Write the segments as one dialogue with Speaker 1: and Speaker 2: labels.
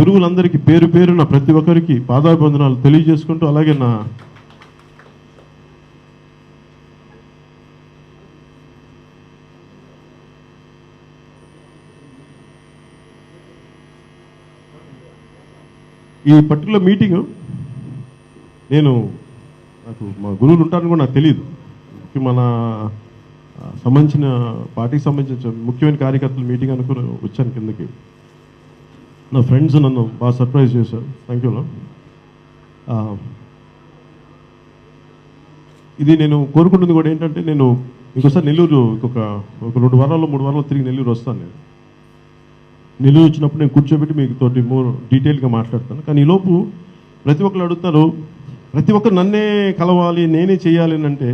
Speaker 1: గురువులందరికీ పేరు పేరున ప్రతి ఒక్కరికి పాదాభివందనాలు తెలియజేసుకుంటూ అలాగే నా ఈ పర్టికులర్ మీటింగ్ నేను నాకు మా గురువులు ఉంటారని కూడా నాకు తెలియదు. మన సంబంధించిన పార్టీకి సంబంధించిన ముఖ్యమైన కార్యకర్తల మీటింగ్ అనుకుని వచ్చాను కిందకి. నా ఫ్రెండ్స్ నన్ను బాగా సర్ప్రైజ్ చేశారు. థ్యాంక్ యూ ఇది నేను కోరుకుంటుంది కూడా ఏంటంటే నేను ఇంకోసారి నెల్లూరు ఇంకొక ఒక రెండు వారాల్లో మూడు వారాల్లో తిరిగి నెల్లూరు వస్తాను నేను. నెల్లూరు వచ్చినప్పుడు నేను కూర్చోబెట్టి మీకు తోటి మోర్ డీటెయిల్గా మాట్లాడతాను. కానీ ఈలోపు ప్రతి ఒక్కరు అడుగుతారు ప్రతి ఒక్కరు నన్నే కలవాలి నేనే చేయాలి అంటే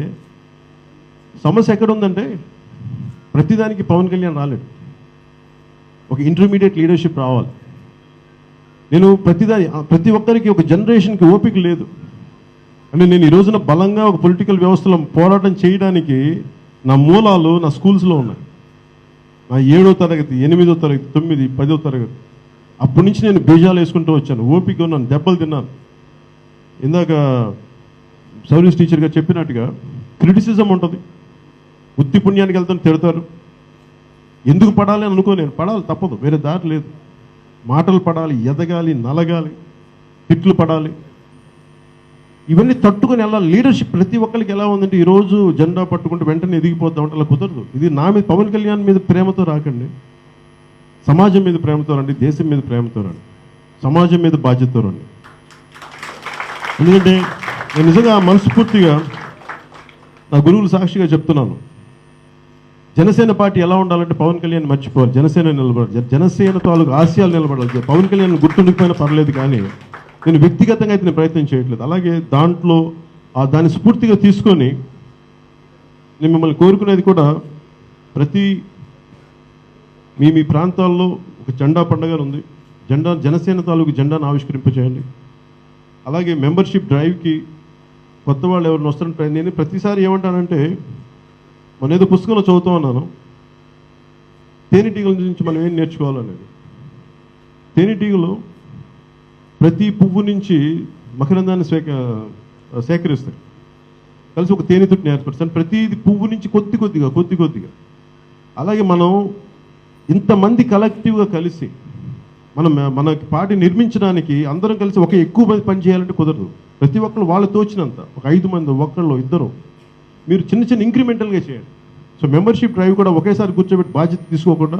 Speaker 1: సమస్య ఎక్కడ ఉందంటే ప్రతిదానికి పవన్ కళ్యాణ్ రాలేడు ఒక ఇంటర్మీడియట్ లీడర్షిప్ రావాలి. నేను ప్రతిదాని ప్రతి ఒక్కరికి ఒక జనరేషన్కి ఓపిక లేదు. అంటే నేను ఈ రోజున బలంగా ఒక పొలిటికల్ వ్యవస్థలో పోరాటం చేయడానికి నా మూలాలు నా స్కూల్స్లో ఉన్నాయి. నా ఏడో తరగతి ఎనిమిదో తరగతి తొమ్మిది పదో తరగతి. అప్పటి నుంచి నేను బీజాలు వేసుకుంటూ వచ్చాను. ఓపిక ఉన్నాను దెబ్బలు తిన్నాను. ఇందాక సర్వీస్ టీచర్ గారు చెప్పినట్టుగా క్రిటిసిజం ఉంటుంది. ఉత్తి పుణ్యానికి వెళ్తాను తిడతారు ఎందుకు పడాలి అని అనుకో నేను. పడాలి తప్పదు వేరే దారి లేదు. మాటలు పడాలి ఎదగాలి నలగాలి తిట్లు పడాలి. ఇవన్నీ తట్టుకొని ఎలా లీడర్షిప్ ప్రతి ఒక్కరికి ఎలా ఉందంటే ఈరోజు జెండా పట్టుకుంటూ వెంటనే ఎదిగిపోద్దాం అంటే అలా కుదరదు. ఇది నా మీద పవన్ కళ్యాణ్ మీద ప్రేమతో రాకండి. సమాజం మీద ప్రేమతో రండి దేశం మీద ప్రేమతో రండి. సమాజం మీద బాధ్యతతో రండి. ఎందుకంటే నేను నిజంగా మనస్ఫూర్తిగా నా గురువులు సాక్షిగా చెప్తున్నాను. జనసేన పార్టీ ఎలా ఉండాలంటే పవన్ కళ్యాణ్ మర్చిపోవాలి. జనసేన నిలబడాలి. జనసేన తాలూకు ఆశయాలు నిలబడాలి. పవన్ కళ్యాణ్ గుర్తుండిపోయినా పర్లేదు కానీ నేను వ్యక్తిగతంగా అయితే నేను ప్రయత్నం చేయట్లేదు. అలాగే దాంట్లో ఆ దాన్ని స్ఫూర్తిగా తీసుకొని నేను మిమ్మల్ని కోరుకునేది కూడా ప్రతి మీ మీ ప్రాంతాల్లో ఒక జెండా పండుగ ఉంది. జెండా జనసేన తాలూకు జెండాను ఆవిష్కరింపచేయండి. అలాగే మెంబర్షిప్ డ్రైవ్కి కొత్త వాళ్ళు ఎవరిని వస్తారంటే నేను ప్రతిసారి ఏమంటానంటే మన ఏదో పుస్తకంలో చదువుతూ ఉన్నాను. తేనెటీగల నుంచి మనం ఏం నేర్చుకోవాలనేది? తేనెటీగలు ప్రతి పువ్వు నుంచి మకరందాన్ని సేక సేకరిస్తాయి కలిసి ఒక తేనెతుట్టిని ఏర్పరుస్తాను ప్రతి పువ్వు నుంచి కొద్ది కొద్దిగా కొద్ది కొద్దిగా. అలాగే మనం ఇంతమంది కలెక్టివ్గా కలిసి మనం మన పార్టీ నిర్మించడానికి అందరం కలిసి ఒక ఎక్కువ మంది పని చేయాలంటే కుదరదు. ప్రతి ఒక్కరు వాళ్ళు తోచినంత. ఒక ఐదు మంది ఒక్కళ్ళు ఇద్దరు. మీరు చిన్న చిన్న ఇంక్రిమెంటల్గా చేయండి. సో మెంబర్షిప్ డ్రైవ్ కూడా ఒకేసారి కూర్చోబెట్టి బాధ్యత తీసుకోకుండా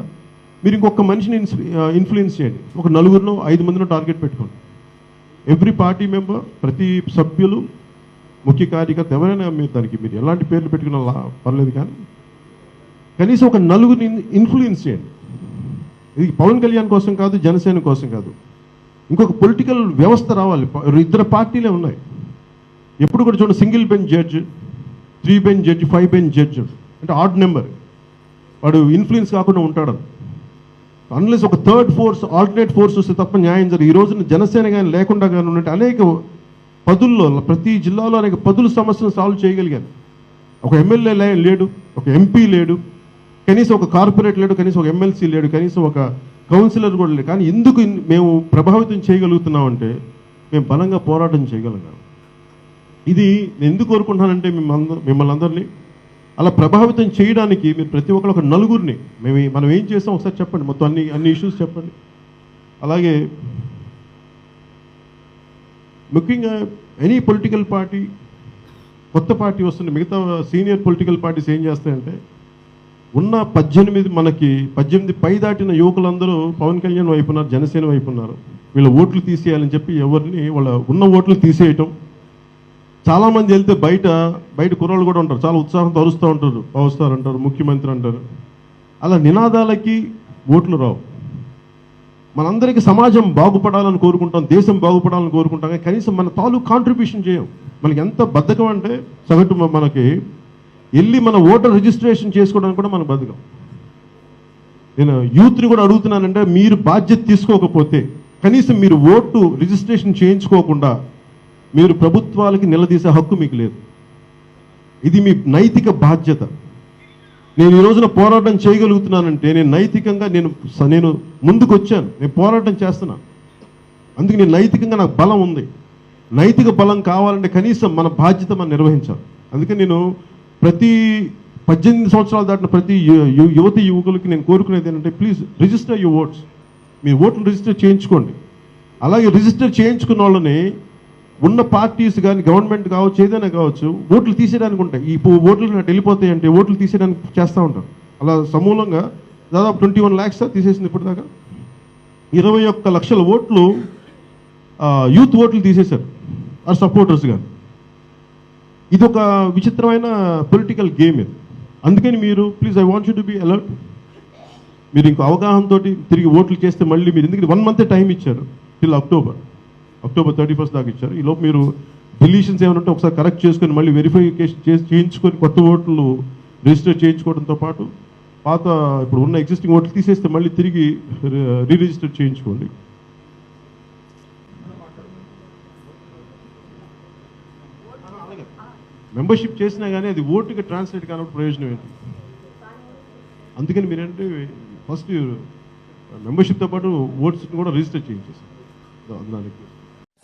Speaker 1: మీరు ఇంకొక మనిషిని ఇన్ఫ్లుయెన్స్ చేయండి. ఒక నలుగురినో ఐదు మందినో టార్గెట్ పెట్టుకోండి. ఎవ్రీ పార్టీ మెంబర్ ప్రతి సభ్యులు ముఖ్య కార్యకర్త ఎవరైనా మీరు దానికి మీరు ఎలాంటి పేర్లు పెట్టుకున్నా పర్లేదు కానీ కనీసం ఒక నలుగురిని ఇన్ఫ్లుయెన్స్ చేయండి. ఇది పవన్ కళ్యాణ్ కోసం కాదు జనసేన కోసం కాదు. ఇంకొక పొలిటికల్ వ్యవస్థ రావాలి. ఇద్దరు పార్టీలే ఉన్నాయి. ఎప్పుడు కూడా చూడండి single bench judge three bench judge five bench judge అంటే ఆడ్ నెంబర్ వాడు ఇన్ఫ్లుయెన్స్ కాకుండా ఉంటాడు అన్లెస్ ఒక థర్డ్ ఫోర్స్ ఆల్టర్నేట్ ఫోర్స్ వస్తే తప్ప న్యాయం జరగదు. ఈ రోజున జనసేన కానీ లేకుండా కానీ ఉన్నట్టు అనేక పదుల్లో ప్రతి జిల్లాలో అనేక పదుల సమస్యను సాల్వ్ చేయగలిగాను. ఒక ఎమ్మెల్యే లేడు ఒక ఎంపీ లేడు కనీసం ఒక కార్పొరేట్ లేడు కనీసం ఒక ఎమ్మెల్సీ లేడు కనీసం ఒక కౌన్సిలర్ కూడా లేడు. కానీ ఎందుకు మేము ప్రభావితం చేయగలుగుతున్నామంటే మేము బలంగా పోరాటం చేయగలిగాము ఇది నేను ఎందుకు కోరుకుంటున్నానంటే మిమ్మల్ని మిమ్మల్ని అందరినీ అలా ప్రభావితం చేయడానికి మీరు ప్రతి ఒక్కరు ఒక నలుగురిని మేము మనం ఏం చేస్తాం? ఒకసారి చెప్పండి. మొత్తం అన్ని అన్ని ఇష్యూస్ చెప్పండి. అలాగే ముఖ్యంగా ఎనీ పొలిటికల్ పార్టీ కొత్త పార్టీ వస్తుంది. మిగతా సీనియర్ పొలిటికల్ పార్టీస్ ఏం చేస్తాయంటే ఉన్న పద్దెనిమిది మనకి పద్దెనిమిది పై దాటిన యువకులందరూ పవన్ కళ్యాణ్ వైపు ఉన్నారు జనసేన వైపు ఉన్నారు వీళ్ళ ఓట్లు తీసేయాలని చెప్పి ఎవరిని వాళ్ళ ఉన్న ఓట్లు తీసేయటం చాలామంది వెళ్తే బయట బయట కుర్రాళ్ళు కూడా ఉంటారు. చాలా ఉత్సాహంతో అరుస్తూ ఉంటారు. పవర్ స్టార్ అంటారు ముఖ్యమంత్రి అంటారు. అలా నినాదాలకి ఓట్లు రావు. మనందరికీ సమాజం బాగుపడాలని కోరుకుంటాం దేశం బాగుపడాలని కోరుకుంటాం కానీ కనీసం మన తాలూకు కాంట్రిబ్యూషన్ చేయం. మనకి ఎంత బద్ధకం అంటే సగటు మనకి వెళ్ళి మన ఓటర్ రిజిస్ట్రేషన్ చేసుకోవడానికి కూడా మనకు బద్ధకం. నేను యూత్ని కూడా అడుగుతున్నానంటే మీరు బాధ్యత తీసుకోకపోతే కనీసం మీరు ఓటు రిజిస్ట్రేషన్ చేయించుకోకుండా మీరు ప్రభుత్వాలకి నిలదీసే హక్కు మీకు లేదు. ఇది మీ నైతిక బాధ్యత. నేను ఈ రోజున పోరాటం చేయగలుగుతున్నానంటే నేను నైతికంగా నేను స- నేను ముందుకు వచ్చాను నేను పోరాటం చేస్తున్నాను అందుకే నేను నైతికంగా నాకు బలం ఉంది. నైతిక బలం కావాలంటే కనీసం మన బాధ్యత మనం నిర్వహించాలి. అందుకే నేను ప్రతి పద్దెనిమిది సంవత్సరాలు దాటిన ప్రతి యు- యువతి యువకులకి నేను కోరుకునేది ఏంటంటే ప్లీజ్ రిజిస్టర్ యువర్ ఓట్స్. మీ ఓట్లు రిజిస్టర్ చేయించుకోండి. అలాగే రిజిస్టర్ చేయించుకున్న వాళ్ళని ఉన్న పార్టీస్ కానీ గవర్నమెంట్ కావచ్చు ఏదైనా కావచ్చు ఓట్లు తీసేయడానికి ఉంటాయి. ఇప్పుడు ఓట్లు నాకు వెళ్ళిపోతాయి అంటే ఓట్లు తీసేయడానికి చేస్తూ ఉంటారు. అలా సమూలంగా దాదాపు ట్వంటీ వన్ ల్యాక్స్ తీసేసింది ఇప్పటిదాకా. ఇరవై ఒక్క లక్షల ఓట్లు యూత్ ఓట్లు తీసేశారు ఆ సపోర్టర్స్ కానీ ఇది ఒక విచిత్రమైన పొలిటికల్ గేమ్ ఇది. అందుకని మీరు please I want you to be alert మీరు ఇంకో అవగాహనతో తిరిగి ఓట్లు చేస్తే మళ్ళీ మీరు ఎందుకంటే వన్ మంత్ టైం ఇచ్చారు till October October thirty first దాకా ఇచ్చారు. ఈలోపు మీరు డిలీషన్స్ ఏమైనా ఉంటే ఒకసారి కరెక్ట్ చేసుకొని మళ్ళీ వెరిఫికేషన్ చేసి చేయించుకొని కొత్త ఓట్లు రిజిస్టర్ చేయించుకోవడంతో పాటు పాత ఇప్పుడు ఉన్న ఎగ్జిస్టింగ్ ఓట్లు తీసేస్తే మళ్ళీ తిరిగి రీ రిజిస్టర్ చేయించుకోండి. మెంబర్షిప్ చేసినా కానీ అది ఓటుకి ట్రాన్స్లేట్ కానప్పుడు ప్రయోజనం ఏంటి? అందుకని మీరంటే ఫస్ట్ మెంబర్షిప్తో పాటు ఓట్స్ కూడా రిజిస్టర్ చేయించేసారు అది నా రిక్వెస్ట్